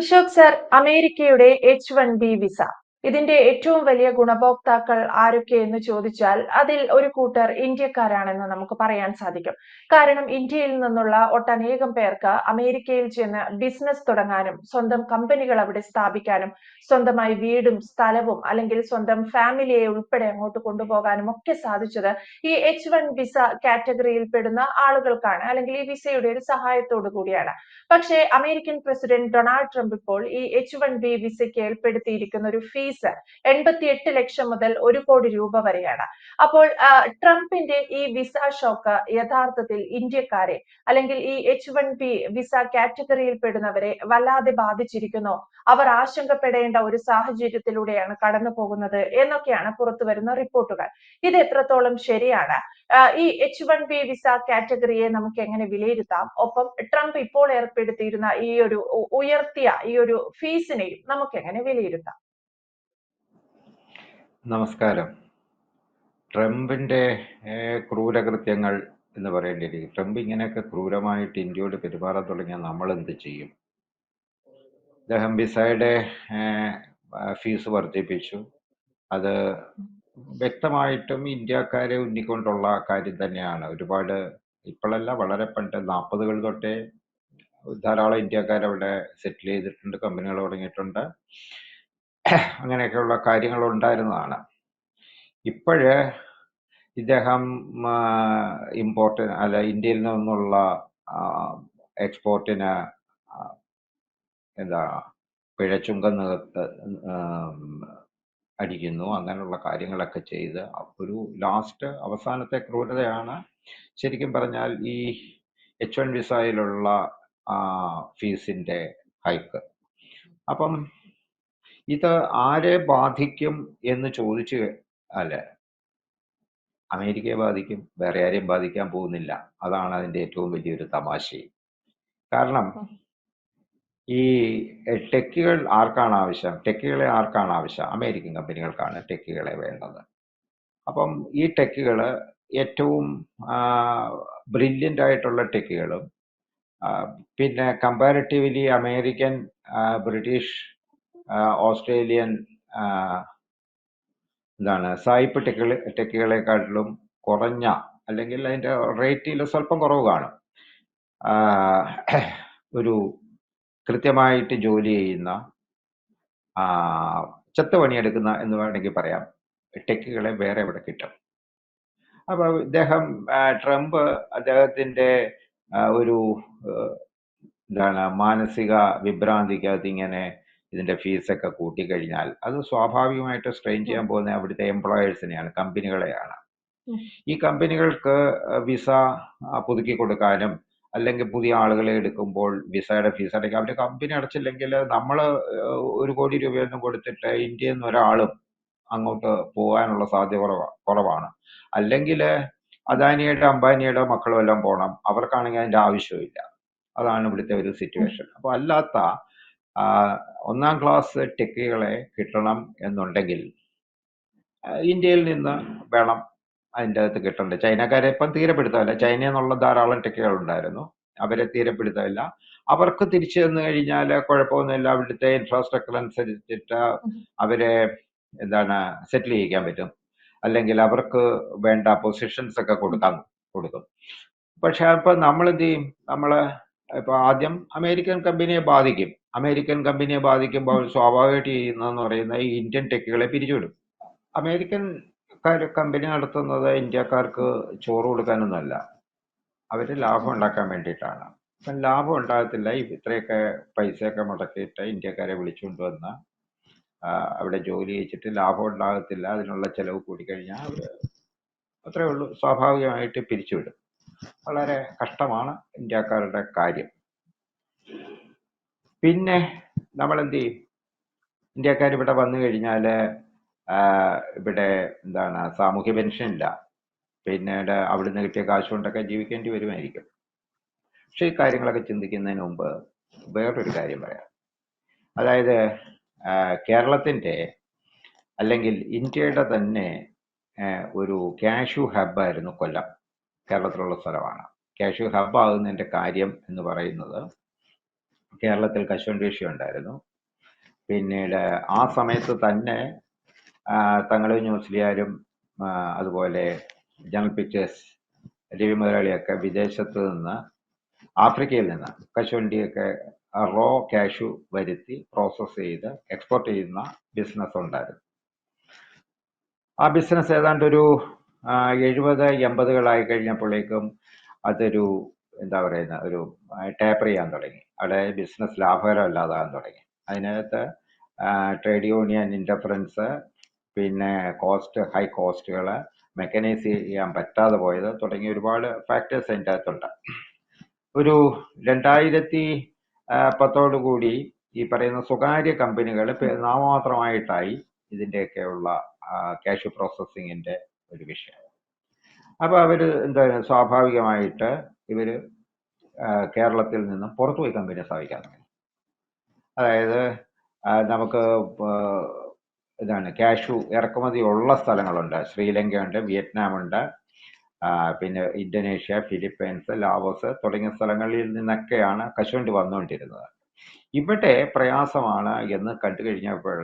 Ashok sir അമേരിക്കയുടെ H one B visa ഇതിന്റെ ഏറ്റവും വലിയ ഗുണഭോക്താക്കൾ ആരൊക്കെ എന്ന് ചോദിച്ചാൽ അതിൽ ഒരു കൂട്ടർ ഇന്ത്യക്കാരാണെന്ന് നമുക്ക് പറയാൻ സാധിക്കും. കാരണം ഇന്ത്യയിൽ നിന്നുള്ള ഒട്ടനേകം പേർക്ക് അമേരിക്കയിൽ ചെന്ന് ബിസിനസ് തുടങ്ങാനും സ്വന്തം കമ്പനികൾ അവിടെ സ്ഥാപിക്കാനും സ്വന്തമായി വീടും സ്ഥലവും അല്ലെങ്കിൽ സ്വന്തം ഫാമിലിയെ ഉൾപ്പെടെ അങ്ങോട്ട് കൊണ്ടുപോകാനും ഒക്കെ സാധിച്ചത് ഈ എച്ച് വൺ വിസ കാറ്റഗറിയിൽ പെടുന്ന ആളുകൾക്കാണ് അല്ലെങ്കിൽ ഈ വിസയുടെ ഒരു സഹായത്തോടു കൂടിയാണ്. പക്ഷേ അമേരിക്കൻ പ്രസിഡന്റ് ഡൊണാൾഡ് ട്രംപ് ഇപ്പോൾ ഈ എച്ച് വൺ ബി വിസയ്ക്ക് ഏർപ്പെടുത്തിയിരിക്കുന്ന ഒരു ഫീസ് എൺപത്തി എട്ട് ലക്ഷം മുതൽ ഒരു കോടി രൂപ വരെയാണ്. അപ്പോൾ ട്രംപിന്റെ ഈ വിസ ഷോക്ക് യഥാർത്ഥത്തിൽ ഇന്ത്യക്കാരെ അല്ലെങ്കിൽ ഈ എച്ച് വൺ ബി വിസ കാറ്റഗറിയിൽ പെടുന്നവരെ വല്ലാതെ ബാധിച്ചിരിക്കുന്നു. അവർ ആശങ്കപ്പെടേണ്ട ഒരു സാഹചര്യത്തിലൂടെയാണ് കടന്നു പോകുന്നത് എന്നൊക്കെയാണ് പുറത്തു വരുന്ന റിപ്പോർട്ടുകൾ. ഇത് എത്രത്തോളം ശരിയാണ്? ഈ എച്ച് വൺ ബി വിസ കാറ്റഗറിയെ നമുക്ക് എങ്ങനെ വിലയിരുത്താം? ഒപ്പം ട്രംപ് ഇപ്പോൾ ഏർപ്പെടുത്തിയിരുന്ന ഈ ഒരു ഉയർത്തിയ ഈ ഒരു ഫീസിനെയും നമുക്ക് എങ്ങനെ വിലയിരുത്താം? നമസ്കാരം. ട്രംപിന്റെ ക്രൂരകൃത്യങ്ങൾ എന്ന് പറയേണ്ടി വരും ട്രംപ് ഇങ്ങനെയൊക്കെ ക്രൂരമായിട്ട് ഇന്ത്യയോട് പെരുമാറാൻ തുടങ്ങിയാൽ നമ്മൾ എന്ത് ചെയ്യും? അദ്ദേഹം വിസയുടെ ഫീസ് വർദ്ധിപ്പിച്ചു. അത് വ്യക്തമായിട്ടും ഇന്ത്യക്കാരെ ഉന്നിക്കൊണ്ടുള്ള കാര്യം തന്നെയാണ്. ഒരുപാട് ഇപ്പോഴല്ല വളരെ പണ്ട് നാൽപ്പതുകൾ തൊട്ടേ ധാരാളം ഇന്ത്യക്കാരവിടെ സെറ്റിൽ ചെയ്തിട്ടുണ്ട് കമ്പനികൾ തുടങ്ങിയിട്ടുണ്ട്. അങ്ങനെയൊക്കെയുള്ള കാര്യങ്ങൾ ഉണ്ടായിരുന്നതാണ് ഇപ്പോഴ് ഇദ്ദേഹം ഇമ്പോർട്ട് അല്ല ഇന്ത്യയിൽ നിന്നുള്ള എക്സ്പോർട്ടിന് എന്താ പിഴച്ചുങ്കം നികത്ത് അടിക്കുന്നു. അങ്ങനെയുള്ള കാര്യങ്ങളൊക്കെ ചെയ്ത് ഒരു ലാസ്റ്റ് അവസാനത്തെ ക്രൂരതയാണ് ശരിക്കും പറഞ്ഞാൽ ഈ എച്ച് വൺ വിസയിലുള്ള ഫീസിന്റെ ഹൈക്ക്. അപ്പം ഇത് ആരെ ബാധിക്കും എന്ന് ചോദിച്ചു അല്ല. അമേരിക്കയെ ബാധിക്കും വേറെ ആരെയും ബാധിക്കാൻ പോകുന്നില്ല. അതാണ് അതിന്റെ ഏറ്റവും വലിയൊരു തമാശ. കാരണം ഈ ടെക്കുകൾ ആർക്കാണ് ആവശ്യം? ടെക്കുകളെ ആർക്കാണ് ആവശ്യം? അമേരിക്കൻ കമ്പനികൾക്കാണ് ടെക്കുകളെ വേണ്ടത്. അപ്പം ഈ ടെക്കുകൾ ഏറ്റവും ബ്രില്യന്റ് ആയിട്ടുള്ള ടെക്കുകളും പിന്നെ കമ്പാരിറ്റീവ്ലി അമേരിക്കൻ ബ്രിട്ടീഷ് ഓസ്ട്രേലിയൻ എന്താണ് സായിപ്പ് ടെക്കുകൾ ടെക്കുകളെക്കാട്ടിലും കുറഞ്ഞ അല്ലെങ്കിൽ അതിന്റെ റേറ്റിൽ സ്വല്പം കുറവ് കാണും. ഒരു കൃത്യമായിട്ട് ജോലി ചെയ്യുന്ന ചെത്ത പണിയെടുക്കുന്ന എന്ന് വേണമെങ്കിൽ പറയാം. ടെക്കുകളെ വേറെ എവിടെ കിട്ടും. അപ്പോൾ ഇദ്ദേഹം ട്രംപ് അദ്ദേഹത്തിന്റെ ഒരു എന്താണ് മാനസിക വിഭ്രാന്തിക്കകത്ത് ഇങ്ങനെ ഇതിന്റെ ഫീസൊക്കെ കൂട്ടിക്കഴിഞ്ഞാൽ അത് സ്വാഭാവികമായിട്ട് സ്ട്രെയിൻ ചെയ്യാൻ പോകുന്ന അവിടുത്തെ എംപ്ലോയേഴ്സിനെയാണ് കമ്പനികളെയാണ്. ഈ കമ്പനികൾക്ക് വിസ പുതുക്കി കൊടുക്കാനും അല്ലെങ്കിൽ പുതിയ ആളുകളെ എടുക്കുമ്പോൾ വിസയുടെ ഫീസ് അടയ്ക്കുക അവരുടെ കമ്പനി അടച്ചില്ലെങ്കിൽ നമ്മൾ ഒരു കോടി രൂപയൊന്നും കൊടുത്തിട്ട് ഇന്ത്യയിൽ നിന്ന് ഒരാളും അങ്ങോട്ട് പോകാനുള്ള സാധ്യത കുറവാ കുറവാണ്. അല്ലെങ്കിൽ അദാനിയുടെ അംബാനിയുടെ മക്കളും എല്ലാം പോകണം. അവർക്കാണെങ്കിൽ അതിന്റെ ആവശ്യമില്ല അതാണ് ഇവിടുത്തെ ഒരു സിറ്റുവേഷൻ അപ്പോൾ അല്ലാത്ത ഒന്നാം ക്ലാസ് ടെക്കുകളെ കിട്ടണം എന്നുണ്ടെങ്കിൽ ഇന്ത്യയിൽ നിന്ന് വേണം അതിന്റെ അകത്ത് കിട്ടേണ്ടത്. ചൈനക്കാരെ ഇപ്പം തീരെപ്പെടുത്തല്ല ചൈനയിൽ നിന്നുള്ള ധാരാളം ടെക്കുകൾ ഉണ്ടായിരുന്നു. അവരെ തീരെപ്പെടുത്തല്ല അവർക്ക് തിരിച്ചു തന്നു കഴിഞ്ഞാൽ കുഴപ്പമൊന്നുമില്ല. അവിടുത്തെ ഇൻഫ്രാസ്ട്രക്ചർ അനുസരിച്ചിട്ട് അവരെ എന്താണ് സെറ്റിൽ ചെയ്യിക്കാൻ പറ്റും. അല്ലെങ്കിൽ അവർക്ക് വേണ്ട പൊസിഷൻസ് ഒക്കെ കൊടുക്കാൻ കൊടുക്കും. പക്ഷെ അപ്പൊ നമ്മൾ എന്ത് ചെയ്യും? നമ്മൾ ഇപ്പൊ ആദ്യം അമേരിക്കൻ കമ്പനിയെ ബാധിക്കും. അമേരിക്കൻ കമ്പനിയെ ബാധിക്കുമ്പോൾ സ്വാഭാവികമായിട്ട് ചെയ്യുന്നതെന്ന് പറയുന്നത് ഇന്ത്യൻ ടെക്കുകളെ പിരിച്ചുവിടും. അമേരിക്കൻ കമ്പനി നടത്തുന്നത് ഇന്ത്യക്കാർക്ക് ചോറ് കൊടുക്കാനൊന്നുമല്ല. അവർ ലാഭം ഉണ്ടാക്കാൻ വേണ്ടിയിട്ടാണ്. അപ്പം ലാഭം ഉണ്ടാകത്തില്ല. ഇത്രയൊക്കെ പൈസയൊക്കെ മുടക്കിയിട്ട് ഇന്ത്യക്കാരെ വിളിച്ചുകൊണ്ട് വന്ന് അവിടെ ജോലി ചെയ്യിച്ചിട്ട് ലാഭം ഉണ്ടാകത്തില്ല അതിനുള്ള ചിലവ് കൂടിക്കഴിഞ്ഞാൽ അവർ അത്രേ ഉള്ളൂ. സ്വാഭാവികമായിട്ട് പിരിച്ചുവിടും. വളരെ കഷ്ടമാണ് ഇന്ത്യക്കാരുടെ കാര്യം. പിന്നെ നമ്മൾ എന്ത് ചെയ്യും ഇന്ത്യക്കാർ ഇവിടെ വന്നു കഴിഞ്ഞാൽ ഇവിടെ എന്താണ് സാമൂഹ്യ പെൻഷൻ ഇല്ല പിന്നീട് അവിടുന്ന് കിട്ടിയ കാശ് കൊണ്ടൊക്കെ ജീവിക്കേണ്ടി വരുമായിരിക്കും. പക്ഷെ ഈ കാര്യങ്ങളൊക്കെ ചിന്തിക്കുന്നതിന് മുമ്പ് വേറൊരു കാര്യം പറയാം. അതായത് കേരളത്തിന്റെ അല്ലെങ്കിൽ ഇന്ത്യയുടെ തന്നെ ഒരു ക്യാഷു ഹബ്ബായിരുന്നു കൊല്ലം. കേരളത്തിലുള്ള സ്ഥലമാണ്. ക്യാഷു ഹബ്ബാകുന്നതിന്റെ കാര്യം എന്ന് പറയുന്നത് കേരളത്തിൽ കശുവണ്ടി ഋഷി ഉണ്ടായിരുന്നു. പിന്നീട് ആ സമയത്ത് തന്നെ തങ്ങൾ ന്യൂസിലിയാരും അതുപോലെ ജനറൽ പിക്ചേഴ്സ് രവി മുതലാളിയൊക്കെ വിദേശത്ത് നിന്ന് ആഫ്രിക്കയിൽ നിന്ന് കശുവണ്ടിയൊക്കെ റോ കാഷു വരുത്തി പ്രോസസ്സ് ചെയ്ത് എക്സ്പോർട്ട് ചെയ്യുന്ന ബിസിനസ് ഉണ്ടായിരുന്നു. ആ ബിസിനസ് ഏതാണ്ട് ഒരു എഴുപത് എൺപതുകളായി കഴിഞ്ഞപ്പോഴേക്കും അതൊരു എന്താ പറയുന്ന ഒരു ടേപ്പർ ചെയ്യാൻ തുടങ്ങി. അവിടെ ബിസിനസ് ലാഭകരമല്ലാതാകാൻ തുടങ്ങി. അതിനകത്ത് ട്രേഡ് യൂണിയൻ ഇന്റർഫറൻസ് പിന്നെ കോസ്റ്റ് ഹൈ കോസ്റ്റുകൾ മെക്കനൈസ് ചെയ്യാൻ പറ്റാതെ പോയത് തുടങ്ങി ഒരുപാട് ഫാക്ടേഴ്സ് അതിന്റെ അകത്തുണ്ട്. ഒരു രണ്ടായിരത്തി പത്തോടു കൂടി ഈ പറയുന്ന സ്വകാര്യ കമ്പനികൾ നാമമാത്രമായിട്ടായി ഇതിന്റെയൊക്കെയുള്ള ക്യാഷ് പ്രോസസ്സിങ്ങിന്റെ ഒരു വിഷയം. അപ്പോൾ അവർ എന്താ സ്വാഭാവികമായിട്ട് ഇവർ കേരളത്തിൽ നിന്നും പുറത്തുപോയി കമ്പനി സ്ഥാപിക്കാൻ തുടങ്ങി. അതായത് നമുക്ക് ഇതാണ് ക്യാഷു ഇറക്കുമതി ഉള്ള സ്ഥലങ്ങളുണ്ട്. ശ്രീലങ്കയുണ്ട് വിയറ്റ്നാമുണ്ട് പിന്നെ ഇന്തോനേഷ്യ ഫിലിപ്പൈൻസ് ലാവോസ് തുടങ്ങിയ സ്ഥലങ്ങളിൽ നിന്നൊക്കെയാണ് കശുവണ്ടി വന്നുകൊണ്ടിരുന്നത്. ഇവിടെ പ്രയാസമാണ് എന്ന് കണ്ടു കഴിഞ്ഞപ്പോൾ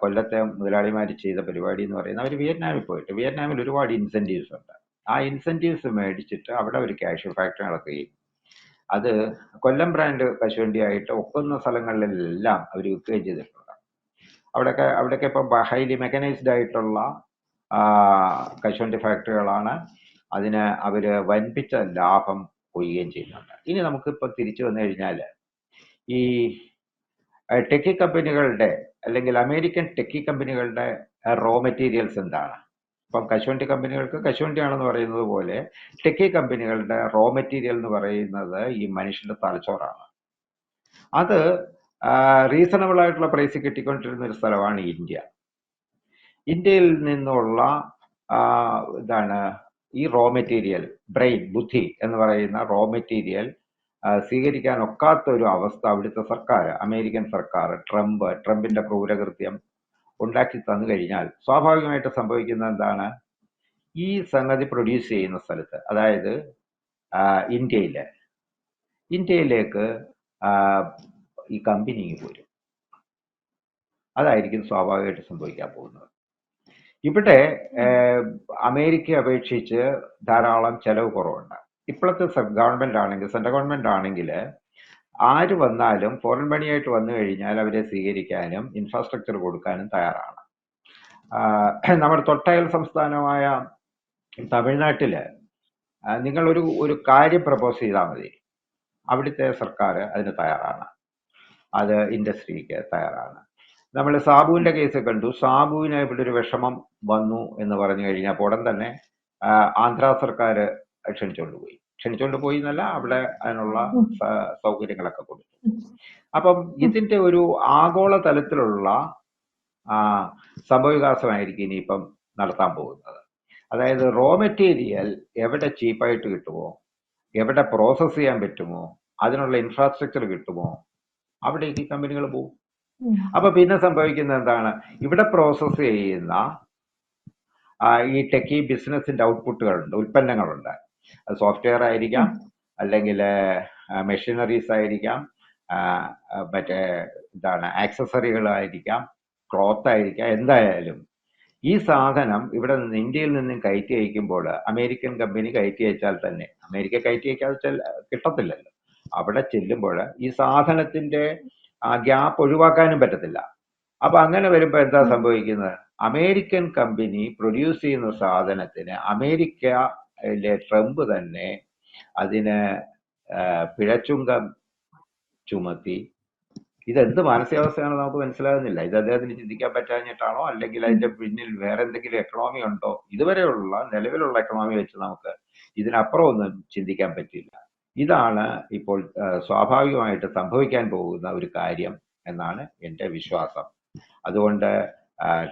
കൊല്ലത്തെ മുതലാളിമാർ ചെയ്ത പരിപാടി എന്ന് പറയുന്നത് അവർ വിയറ്റ്നാമിൽ പോയിട്ട്. വിയറ്റ്നാമിൽ ഒരുപാട് ഇൻസെന്റീവ്സ് ഉണ്ട്. ആ ഇൻസെന്റീവ്സ് മേടിച്ചിട്ട് അവിടെ ഒരു ക്യാഷ് ഫാക്ടറി നടത്തുകയും അത് കൊല്ലം ബ്രാൻഡ് കശുവണ്ടിയായിട്ട് ഒക്കുന്ന സ്ഥലങ്ങളിലെല്ലാം അവർ വിൽക്കുകയും ചെയ്തിട്ടുണ്ട്. അവിടെയൊക്കെ അവിടെയൊക്കെ ഇപ്പം ഹൈലി മെക്കനൈസ്ഡ് ആയിട്ടുള്ള കശുവണ്ടി ഫാക്ടറികളാണ് അതിന് അവർ വൻപിച്ച ലാഭം കൊയ്യുകയും ചെയ്യുന്നുണ്ട്. ഇനി നമുക്കിപ്പോൾ തിരിച്ചു വന്നു കഴിഞ്ഞാൽ ഈ ടെക്കി കമ്പനികളുടെ അല്ലെങ്കിൽ അമേരിക്കൻ ടെക്കി കമ്പനികളുടെ റോ മെറ്റീരിയൽസ് എന്താണ്? ഇപ്പം കശുവണ്ടി കമ്പനികൾക്ക് കശുവണ്ടിയാണെന്ന് പറയുന്നത് പോലെ ടെക്കി കമ്പനികളുടെ റോ മെറ്റീരിയൽ എന്ന് പറയുന്നത് ഈ മനുഷ്യന്റെ തലച്ചോറാണ്. അത് റീസണബിൾ ആയിട്ടുള്ള പ്രൈസ് കിട്ടിക്കൊണ്ടിരുന്ന ഒരു സ്ഥലമാണ് ഇന്ത്യ. ഇന്ത്യയിൽ നിന്നുള്ള ഇതാണ് ഈ റോ മെറ്റീരിയൽ ബ്രെയിൻ ബുദ്ധി എന്ന് പറയുന്ന റോ മെറ്റീരിയൽ സ്വീകരിക്കാൻ ഒക്കാത്ത ഒരു അവസ്ഥ അവിടുത്തെ സർക്കാർ അമേരിക്കൻ സർക്കാർ ട്രംപ് ട്രംപിന്റെ ക്രൂരകൃത്യം ഉണ്ടാക്കി തന്നു കഴിഞ്ഞാൽ സ്വാഭാവികമായിട്ട് സംഭവിക്കുന്നത് എന്താണ്? ഈ സംഗതി പ്രൊഡ്യൂസ് ചെയ്യുന്ന സ്ഥലത്ത് അതായത് ഇന്ത്യയിൽ ഇന്ത്യയിലേക്ക് ഈ കമ്പനി പോരും. അതായിരിക്കും സ്വാഭാവികമായിട്ട് സംഭവിക്കാൻ പോകുന്നത്. ഇവിടെ അമേരിക്കയെ അപേക്ഷിച്ച് ധാരാളം ചെലവ് കുറവുണ്ട്. ഇപ്പോഴത്തെ ഗവൺമെന്റ് ആണെങ്കിൽ സെൻട്രൽ ഗവൺമെന്റ് ആണെങ്കിൽ ആര് വന്നാലും ഫോറിൻ മണിയായിട്ട് വന്നു കഴിഞ്ഞാൽ അവരെ സ്വീകരിക്കാനും ഇൻഫ്രാസ്ട്രക്ചർ കൊടുക്കാനും തയ്യാറാണ്. നമ്മുടെ തൊട്ടയൽ സംസ്ഥാനമായ തമിഴ്നാട്ടിൽ ആഹ് നിങ്ങൾ ഒരു ഒരു കാര്യം പ്രപ്പോസ് ചെയ്താൽ മതി. അവിടുത്തെ സർക്കാർ അതിന് തയ്യാറാണ്. അത് ഇൻഡസ്ട്രിക്ക് തയ്യാറാണ്. നമ്മൾ സാബുവിന്റെ കേസ് കണ്ടു. സാബുവിന് ഇവിടെ ഒരു വിഷമം വന്നു എന്ന് പറഞ്ഞു കഴിഞ്ഞപ്പോൾ ഉടൻ തന്നെ ആന്ധ്രാ സർക്കാർ ക്ഷണിച്ചുകൊണ്ട് പോയി. ക്ഷണിച്ചുകൊണ്ട് പോയി എന്നല്ല അവിടെ അതിനുള്ള സൗകര്യങ്ങളൊക്കെ കൊടുത്തു. അപ്പം ഇതിന്റെ ഒരു ആഗോള തലത്തിലുള്ള ആ, സംഭവവികാസമായിരിക്കും ഇനിയിപ്പം നടത്താൻ പോകുന്നത്. അതായത് റോ മെറ്റീരിയൽ എവിടെ ചീപ്പായിട്ട് കിട്ടുമോ? എവിടെ പ്രോസസ്സ് ചെയ്യാൻ പറ്റുമോ? അതിനുള്ള ഇൻഫ്രാസ്ട്രക്ചർ കിട്ടുമോ? അവിടേക്ക് ഈ കമ്പനികൾ പോകും അപ്പൊ പിന്നെ സംഭവിക്കുന്നത് എന്താണ്? ഇവിടെ പ്രോസസ്സ് ചെയ്യുന്ന ഈ ടെക്കി ബിസിനസിന്റെ ഔട്ട്പുട്ടുകളുണ്ട് ഉൽപ്പന്നങ്ങളുണ്ട്. സോഫ്റ്റ്വെയർ ആയിരിക്കാം അല്ലെങ്കിൽ മെഷീനറീസ് ആയിരിക്കാം മറ്റേ എന്താണ് ആക്സസറികളായിരിക്കാം ക്ലോത്ത് ആയിരിക്കാം എന്തായാലും. ഈ സാധനം ഇവിടെ നിന്ന് ഇന്ത്യയിൽ നിന്നും കയറ്റി അയക്കുമ്പോൾ അമേരിക്കൻ കമ്പനി കയറ്റി അയച്ചാൽ തന്നെ അമേരിക്ക കയറ്റി അയക്കാതെ കിട്ടത്തില്ലല്ലോ. അവിടെ ചെല്ലുമ്പോൾ ഈ സാധനത്തിന്റെ ആ ഗ്യാപ്പ് ഒഴിവാക്കാനും പറ്റത്തില്ല. അപ്പൊ അങ്ങനെ വരുമ്പോൾ എന്താ സംഭവിക്കുന്നത്? അമേരിക്കൻ കമ്പനി പ്രൊഡ്യൂസ് ചെയ്യുന്ന സാധനത്തിന് അമേരിക്കയിലെ ട്രംപ് തന്നെ അതിന് പിഴച്ചുങ്കം ചുമത്തി. ഇതെന്ത് മാനസികാവസ്ഥയാണ് നമുക്ക് മനസ്സിലാകുന്നില്ല. ഇത് അദ്ദേഹത്തിന് ചിന്തിക്കാൻ പറ്റാഞ്ഞിട്ടാണോ അല്ലെങ്കിൽ അതിന്റെ പിന്നിൽ വേറെ എന്തെങ്കിലും എക്കണോമി ഉണ്ടോ? ഇതുവരെയുള്ള നിലവിലുള്ള എക്കണോമി വെച്ച് നമുക്ക് ഇതിനപ്പുറം ഒന്നും ചിന്തിക്കാൻ പറ്റില്ല. ഇതാണ് ഇപ്പോൾ സ്വാഭാവികമായിട്ട് സംഭവിക്കാൻ പോകുന്ന ഒരു കാര്യം എന്നാണ് എന്റെ വിശ്വാസം. അതുകൊണ്ട്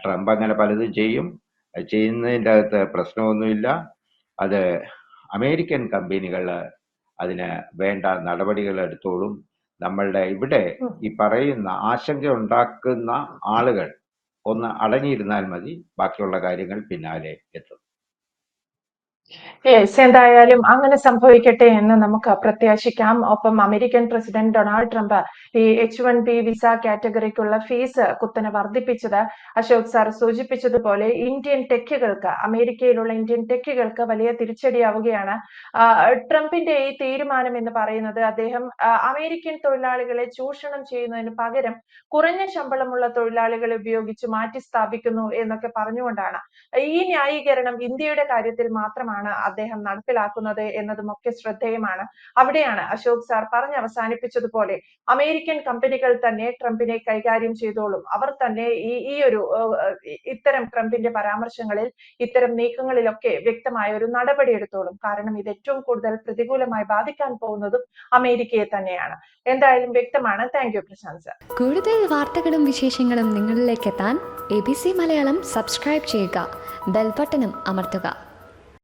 ട്രംപ് അങ്ങനെ പലതും ചെയ്യും. ചെയ്യുന്നതിന്റെ അകത്ത് പ്രശ്നമൊന്നുമില്ല. അത് അമേരിക്കൻ കമ്പനികൾ അതിന് വേണ്ട നടപടികൾ എടുത്തോളും. നമ്മളുടെ ഇവിടെ ഈ പറയുന്ന ആശങ്ക ഉണ്ടാക്കുന്ന ആളുകൾ ഒന്ന് അടങ്ങിയിരുന്നാൽ മതി. ബാക്കിയുള്ള കാര്യങ്ങൾ പിന്നാലെ എത്തും. യെസ് എന്തായാലും അങ്ങനെ സംഭവിക്കട്ടെ എന്ന് നമുക്ക് പ്രത്യാശിക്കാം ഒപ്പം അമേരിക്കൻ പ്രസിഡന്റ് ഡൊണാൾഡ് ട്രംപ് ഈ എച്ച് വൺ ബി വിസ കാറ്റഗറിക്കുള്ള ഫീസ് കുത്തനെ വർദ്ധിപ്പിച്ചത്. അശോക് സാർ സൂചിപ്പിച്ചതുപോലെ ഇന്ത്യൻ ടെക്കുകൾക്ക് അമേരിക്കയിലുള്ള ഇന്ത്യൻ ടെക്കുകൾക്ക് വലിയ തിരിച്ചടിയാവുകയാണ്. ട്രംപിന്റെ ഈ തീരുമാനം എന്ന് പറയുന്നത് അദ്ദേഹം അമേരിക്കൻ തൊഴിലാളികളെ ചൂഷണം ചെയ്യുന്നതിന് പകരം കുറഞ്ഞ ശമ്പളമുള്ള തൊഴിലാളികളെ ഉപയോഗിച്ച് മാറ്റി സ്ഥാപിക്കുന്നു എന്നൊക്കെ പറഞ്ഞുകൊണ്ടാണ്. ഈ ന്യായീകരണം ഇന്ത്യയുടെ കാര്യത്തിൽ മാത്രമാണ് അദ്ദേഹം നടപ്പിലാക്കുന്നത് എന്നതുമൊക്കെ ശ്രദ്ധേയമാണ്. അവിടെയാണ് അശോക് സാർ പറഞ്ഞ് അവസാനിപ്പിച്ചതുപോലെ അമേരിക്കൻ കമ്പനികൾ തന്നെ ട്രംപിനെ കൈകാര്യം ചെയ്തോളും. അവർ തന്നെ ഈ ഈ ഒരു ഇത്തരം ട്രംപിന്റെ പരാമർശങ്ങളിൽ ഇത്തരം നീക്കങ്ങളിലൊക്കെ വ്യക്തമായ ഒരു നടപടി എടുത്തോളും. കാരണം ഇത് ഏറ്റവും കൂടുതൽ പ്രതികൂലമായി ബാധിക്കാൻ പോകുന്നതും അമേരിക്കയെ തന്നെയാണ്. എന്തായാലും വ്യക്തമാണ്. Thank you Prashant sir. കൂടുതൽ വാർത്തകളും വിശേഷങ്ങളും നിങ്ങളിലേക്ക് എത്താൻ A B C Malayalam subscribe ചെയ്യുക ബെൽബട്ടനും അമർത്തുക.